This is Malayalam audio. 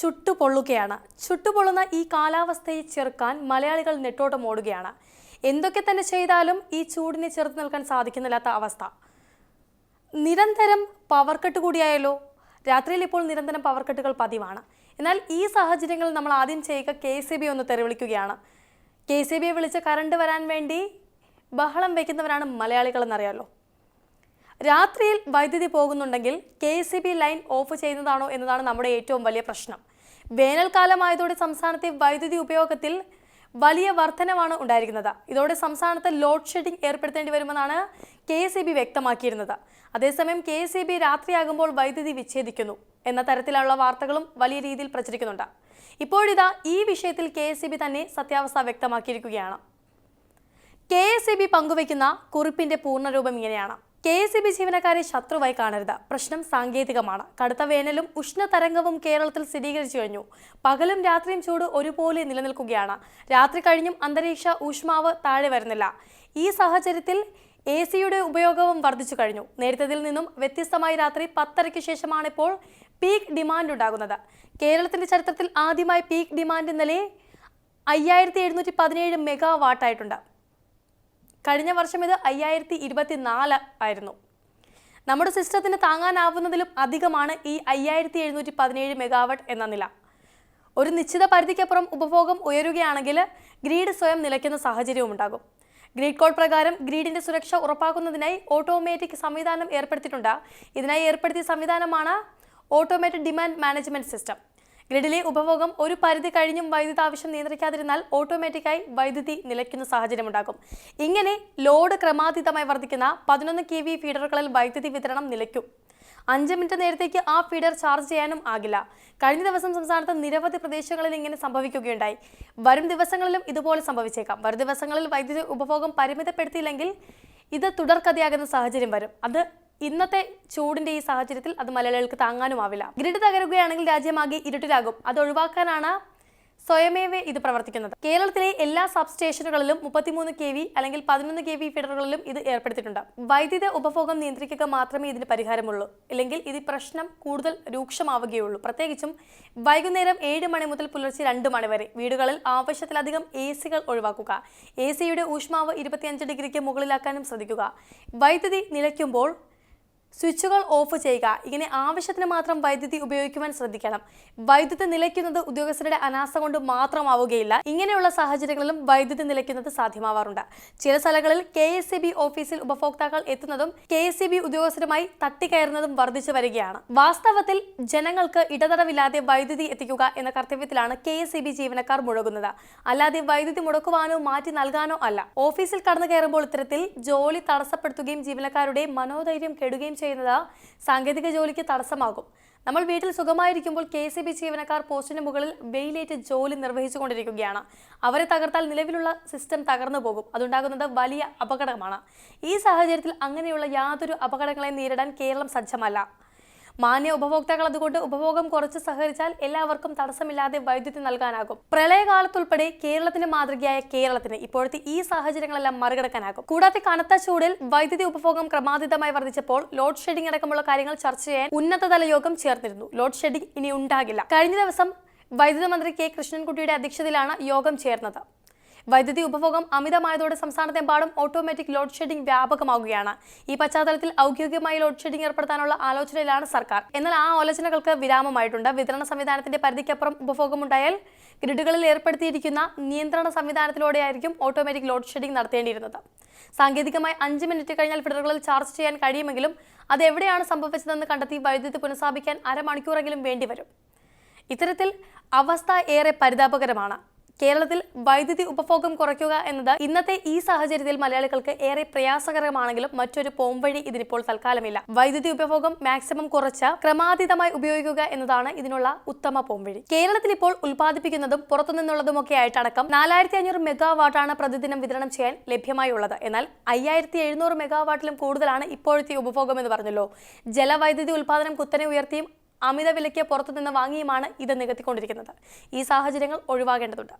ചുട്ടുപൊള്ളുകയാണ്. ചുട്ടുപൊള്ളുന്ന ഈ കാലാവസ്ഥയെ ചെറുക്കാൻ മലയാളികൾ നെട്ടോട്ടം ഓടുകയാണ്. എന്തൊക്കെ തന്നെ ചെയ്താലും ഈ ചൂടിനെ ചെറുത്ത് നിൽക്കാൻ സാധിക്കുന്നില്ലാത്ത അവസ്ഥ. നിരന്തരം പവർ കട്ട് കൂടിയായാലോ രാത്രിയിൽ ഇപ്പോൾ നിരന്തരം പവർ കട്ടുകൾ പതിവാണ്. എന്നാൽ ഈ സാഹചര്യങ്ങളിൽ നമ്മൾ ആദ്യം ചെയ്യുക കെ സി ബി ഒന്ന് തെരവിളിക്കുകയാണ് കെ സി ബിയെ വിളിച്ച് കറണ്ട് വരാൻ വേണ്ടി ബഹളം വയ്ക്കുന്നവരാണ് മലയാളികൾ എന്നറിയാലോ രാത്രിയിൽ വൈദ്യുതി പോകുന്നുണ്ടെങ്കിൽ K C B line off ചെയ്യുന്നതാണോ എന്നതാണ് നമ്മുടെ ഏറ്റവും വലിയ പ്രശ്നം. വേനൽക്കാലമായതോടെ സംസ്ഥാനത്തെ വൈദ്യുതി ഉപയോഗത്തിൽ വലിയ വർധനമാണ് ഉണ്ടായിരിക്കുന്നത്. ഇതോടെ സംസ്ഥാനത്ത് ലോഡ് ഷെഡിംഗ് ഏർപ്പെടുത്തേണ്ടി വരുമെന്നാണ് കെ എസ് ബി വ്യക്തമാക്കിയിരുന്നത്. അതേസമയം കെ എസ് ബി രാത്രിയാകുമ്പോൾ വൈദ്യുതി വിച്ഛേദിക്കുന്നു എന്ന തരത്തിലുള്ള വാർത്തകളും വലിയ രീതിയിൽ പ്രചരിക്കുന്നുണ്ട്. ഇപ്പോഴിതാ ഈ വിഷയത്തിൽ കെ എസ് ബി തന്നെ സത്യാവസ്ഥ വ്യക്തമാക്കിയിരിക്കുകയാണ്. കെ എസ് ബി പങ്കുവയ്ക്കുന്ന കുറിപ്പിന്റെ പൂർണരൂപം ഇങ്ങനെയാണ്. കെ എസ് ഇ ബി ജീവനക്കാരെ ശത്രുവായി കാണരുത്. പ്രശ്നം സാങ്കേതികമാണ്. കടുത്ത വേനലും ഉഷ്ണതരംഗവും കേരളത്തിൽ സ്ഥിരീകരിച്ചു കഴിഞ്ഞു. പകലും രാത്രിയും ചൂട് ഒരുപോലെ നിലനിൽക്കുകയാണ്. രാത്രി കഴിഞ്ഞും അന്തരീക്ഷ ഊഷ്മാവ് താഴെ വരുന്നില്ല. ഈ സാഹചര്യത്തിൽ എ സിയുടെ ഉപയോഗവും വർദ്ധിച്ചു കഴിഞ്ഞു. നേരത്തെ നിന്നും വ്യത്യസ്തമായി രാത്രി പത്തരയ്ക്ക് ശേഷമാണ് ഇപ്പോൾ പീക്ക് ഡിമാൻഡ് ഉണ്ടാകുന്നത്. കേരളത്തിന്റെ ചരിത്രത്തിൽ ആദ്യമായി പീക്ക് ഡിമാൻഡ് ഇന്നലെ അയ്യായിരത്തി എഴുന്നൂറ്റി പതിനേഴ് മെഗാ വാട്ടായിട്ടുണ്ട് കഴിഞ്ഞ വർഷം ഇത് അയ്യായിരത്തി ഇരുപത്തിനാല് ആയിരുന്നു. നമ്മുടെ സിസ്റ്റത്തിന് താങ്ങാനാവുന്നതിലും അധികമാണ് ഈ അയ്യായിരത്തി എഴുന്നൂറ്റി പതിനേഴ് മെഗാവട്ട് എന്ന നില. ഒരു നിശ്ചിത പരിധിക്കപ്പുറം ഉപഭോഗം ഉയരുകയാണെങ്കിൽ ഗ്രീഡ് സ്വയം നിലയ്ക്കുന്ന സാഹചര്യവും ഉണ്ടാകും. ഗ്രീഡ് കോഡ് പ്രകാരം ഗ്രീഡിന്റെ സുരക്ഷ ഉറപ്പാക്കുന്നതിനായി ഓട്ടോമാറ്റിക് സംവിധാനം ഏർപ്പെടുത്തിയിട്ടുണ്ട്. ഇതിനായി ഏർപ്പെടുത്തിയ സംവിധാനമാണ് ഓട്ടോമാറ്റിക് ഡിമാൻഡ് മാനേജ്മെന്റ് സിസ്റ്റം. ഗ്രിഡിലെ ഉപഭോഗം ഒരു പരിധി കഴിഞ്ഞും വൈദ്യുതി ആവശ്യം നിയന്ത്രിക്കാതിരുന്നാൽ ഓട്ടോമാറ്റിക്കായി വൈദ്യുതി നിലയ്ക്കുന്ന സാഹചര്യമുണ്ടാകും. ഇങ്ങനെ ലോഡ് ക്രമാതീതമായി വർദ്ധിക്കുന്ന പതിനൊന്ന് കെ വി ഫീഡറുകളിൽ വൈദ്യുതി വിതരണം നിലയ്ക്കും. അഞ്ച് മിനിറ്റ് നേരത്തേക്ക് ആ ഫീഡർ ചാർജ് ചെയ്യാനും ആകില്ല. കഴിഞ്ഞ ദിവസം സംസ്ഥാനത്ത് നിരവധി പ്രദേശങ്ങളിൽ ഇങ്ങനെ സംഭവിക്കുകയുണ്ടായി. വരും ദിവസങ്ങളിലും ഇതുപോലെ സംഭവിച്ചേക്കാം. വരും ദിവസങ്ങളിൽ വൈദ്യുതി ഉപഭോഗം പരിമിതപ്പെടുത്തിയില്ലെങ്കിൽ ഇത് തുടർക്കഥയാകുന്ന സാഹചര്യം വരും. അത് ഇന്നത്തെ ചൂടിന്റെ ഈ സാഹചര്യത്തിൽ അത് മലയാളികൾക്ക് താങ്ങാനുമാവില്ല ഗ്രിഡ് തകരുകയാണെങ്കിൽ രാജ്യമാകെ ഇരുട്ടിലാകും. അത് ഒഴിവാക്കാനാണ് സ്വയമേവേ ഇത് പ്രവർത്തിക്കുന്നത്. കേരളത്തിലെ എല്ലാ സബ് സ്റ്റേഷനുകളിലും മുപ്പത്തിമൂന്ന് കെ വി അല്ലെങ്കിൽ പതിനൊന്ന് കെ വി ഫീഡറുകളിലും ഇത് ഏർപ്പെടുത്തിയിട്ടുണ്ട്. വൈദ്യുത ഉപഭോഗം നിയന്ത്രിക്കുക മാത്രമേ ഇതിന് പരിഹാരമുള്ളൂ. ഇല്ലെങ്കിൽ ഇത് പ്രശ്നം കൂടുതൽ രൂക്ഷമാവുകയുള്ളൂ. പ്രത്യേകിച്ചും വൈകുന്നേരം ഏഴ് മണി മുതൽ പുലർച്ചെ രണ്ട് മണി വരെ വീടുകളിൽ ആവശ്യത്തിലധികം എ സികൾ ഒഴിവാക്കുക. എ സിയുടെ ഊഷ്മാവ് ഇരുപത്തിയഞ്ച് ഡിഗ്രിക്ക് മുകളിലാക്കാനും ശ്രദ്ധിക്കുക. വൈദ്യുതി നിലയ്ക്കുമ്പോൾ സ്വിച്ചുകൾ ഓഫ് ചെയ്യുക. ഇങ്ങനെ ആവശ്യത്തിന് മാത്രം വൈദ്യുതി ഉപയോഗിക്കുവാൻ ശ്രദ്ധിക്കണം. വൈദ്യുതി നിലയ്ക്കുന്നത് ഉദ്യോഗസ്ഥരുടെ അനാസ കൊണ്ട് മാത്രമാവുകയില്ല. ഇങ്ങനെയുള്ള സാഹചര്യങ്ങളിലും വൈദ്യുതി നിലയ്ക്കുന്നത് സാധ്യമാവാറുണ്ട്. ചില സ്ഥലങ്ങളിൽ കെ ഓഫീസിൽ ഉപഭോക്താക്കൾ എത്തുന്നതും കെ ഉദ്യോഗസ്ഥരുമായി തട്ടിക്കയറുന്നതും വർദ്ധിച്ചു വരികയാണ്. വാസ്തവത്തിൽ ജനങ്ങൾക്ക് ഇടതടവില്ലാതെ വൈദ്യുതി എത്തിക്കുക എന്ന കർത്തവ്യത്തിലാണ് കെ ജീവനക്കാർ മുഴങ്ങുന്നത്. അല്ലാതെ വൈദ്യുതി മുടക്കുവാനോ മാറ്റി നൽകാനോ അല്ല. ഓഫീസിൽ കടന്നു കയറുമ്പോൾ ഇത്തരത്തിൽ ജോലി തടസ്സപ്പെടുത്തുകയും ജീവനക്കാരുടെ മനോധൈര്യം കെടുകയും ചെയ്യുന്നത് സാങ്കേതിക ജോലിക്ക് തടസ്സമാകും. നമ്മൾ വീട്ടിൽ സുഖമായിരിക്കുമ്പോൾ കെ സി ബി ജീവനക്കാർ പോസ്റ്റിന് മുകളിൽ വെയിലേറ്റ് ജോലി നിർവഹിച്ചുകൊണ്ടിരിക്കുകയാണ്. അവരെ തകർത്താൽ നിലവിലുള്ള സിസ്റ്റം തകർന്നു പോകും. അതുണ്ടാകുന്നത് വലിയ അപകടമാണ്. ഈ സാഹചര്യത്തിൽ അങ്ങനെയുള്ള യാതൊരു അപകടങ്ങളെ നേരിടാൻ കേരളം സജ്ജമല്ല. മാന്യ ഉപഭോക്താക്കൾ അതുകൊണ്ട് ഉപഭോഗം കുറച്ച് സഹകരിച്ചാൽ എല്ലാവർക്കും തടസ്സമില്ലാതെ വൈദ്യുതി നൽകാനാകും. പ്രളയകാലത്തുൾപ്പെടെ കേരളത്തിന്റെ മാതൃകയായ കേരളത്തിന് ഇപ്പോഴത്തെ ഈ സാഹചര്യങ്ങളെല്ലാം മറികടക്കാനാകും. കൂടാതെ കനത്ത ചൂടിൽ വൈദ്യുതി ഉപഭോഗം ക്രമാതീതമായി വർദ്ധിച്ചപ്പോൾ ലോഡ് ഷെഡിംഗ് അടക്കമുള്ള കാര്യങ്ങൾ ചർച്ച ചെയ്യാൻ ഉന്നതതല യോഗം ചേർന്നിരുന്നു. ലോഡ് ഷെഡിംഗ് ഇനി ഉണ്ടാകില്ല. കഴിഞ്ഞ ദിവസം വൈദ്യുതി മന്ത്രി കെ കൃഷ്ണൻകുട്ടിയുടെ അധ്യക്ഷതയിലാണ് യോഗം ചേർന്നത്. വൈദ്യുതി ഉപഭോഗം അമിതമായതോടെ സംസ്ഥാനത്തെമ്പാടും ഓട്ടോമാറ്റിക് ലോഡ് ഷെഡിംഗ് വ്യാപകമാവുകയാണ്. ഈ പശ്ചാത്തലത്തിൽ ഔദ്യോഗികമായി ലോഡ് ഷെഡിംഗ് ഏർപ്പെടുത്താനുള്ള ആലോചനയിലാണ് സർക്കാർ. എന്നാൽ ആ ആലോചനകൾക്ക് വിരാമമായിട്ടുണ്ട്. വിതരണ സംവിധാനത്തിന്റെ പരിധിക്കപ്പുറം ഉപഭോഗമുണ്ടായാൽ ഗ്രിഡുകളിൽ ഏർപ്പെടുത്തിയിരിക്കുന്ന നിയന്ത്രണ സംവിധാനത്തിലൂടെയായിരിക്കും ഓട്ടോമാറ്റിക് ലോഡ് ഷെഡിംഗ് നടത്തേണ്ടിയിരുന്നത്. സാങ്കേതികമായി അഞ്ച് മിനിറ്റ് കഴിഞ്ഞാൽ ഫിഡറുകളിൽ ചാർജ് ചെയ്യാൻ കഴിയുമെങ്കിലും അത് എവിടെയാണ് സംഭവിച്ചതെന്ന് കണ്ടെത്തി വൈദ്യുതി പുനഃസ്ഥാപിക്കാൻ അരമണിക്കൂറെങ്കിലും വേണ്ടിവരും. ഇത്തരത്തിൽ അവസ്ഥ ഏറെ പരിതാപകരമാണ്. കേരളത്തിൽ വൈദ്യുതി ഉപഭോഗം കുറയ്ക്കുക എന്നത് ഇന്നത്തെ ഈ സാഹചര്യത്തിൽ മലയാളികൾക്ക് ഏറെ പ്രയാസകരമാണെങ്കിലും മറ്റൊരു പോംവഴി ഇതിനിപ്പോൾ തൽക്കാലമില്ല. വൈദ്യുതി ഉപഭോഗം മാക്സിമം കുറച്ച് ക്രമാതീതമായി ഉപയോഗിക്കുക എന്നതാണ് ഇതിനുള്ള ഉത്തമ പോംവഴി കേരളത്തിൽ ഇപ്പോൾ ഉൽപ്പാദിപ്പിക്കുന്നതും പുറത്തുനിന്നുള്ളതുമൊക്കെ ആയിട്ടടക്കം നാലായിരത്തി അഞ്ഞൂറ് മെഗാവാട്ടാണ് പ്രതിദിനം വിതരണം ചെയ്യാൻ ലഭ്യമായി ഉള്ളത് എന്നാൽ അയ്യായിരത്തി എഴുന്നൂറ് മെഗാവാട്ടിലും കൂടുതലാണ് ഇപ്പോഴത്തെ ഉപഭോഗം എന്ന് പറഞ്ഞല്ലോ. ജലവൈദ്യുതി ഉൽപ്പാദനം കുത്തനെ ഉയർത്തിയും അമിത വിലയ്ക്ക് പുറത്തുനിന്ന് വാങ്ങിയുമാണ് ഇത് നികത്തിക്കൊണ്ടിരിക്കുന്നത്. ഈ സാഹചര്യങ്ങൾ ഒഴിവാകേണ്ടതുണ്ട്.